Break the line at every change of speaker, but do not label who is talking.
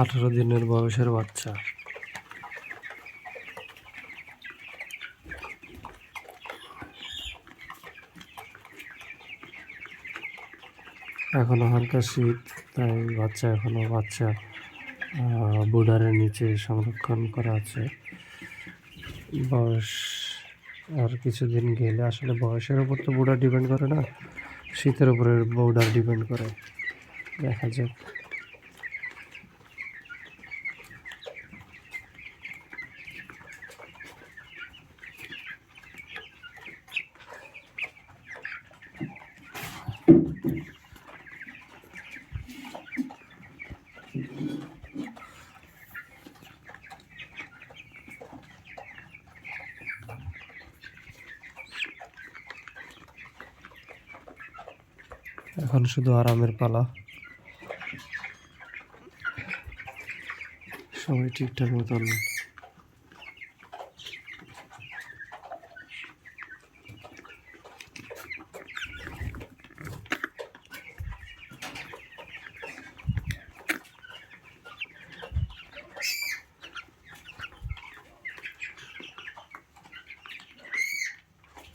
আঠারো দিনের বয়সের বাচ্চা। এখনও হালকা শীত, তাই বাচ্চা এখনও বাচ্চা বুডারের নিচে সংরক্ষণ করা আছে। বয়স আর কিছুদিন গেলে, আসলে বয়সের উপর তো বুডার ডিপেন্ড করে না, শীতের উপরে বোর্ডার ডিপেন্ড করে। দেখা যাক। এখন শুধু আরামের পালা। সবাই ঠিকঠাক মতন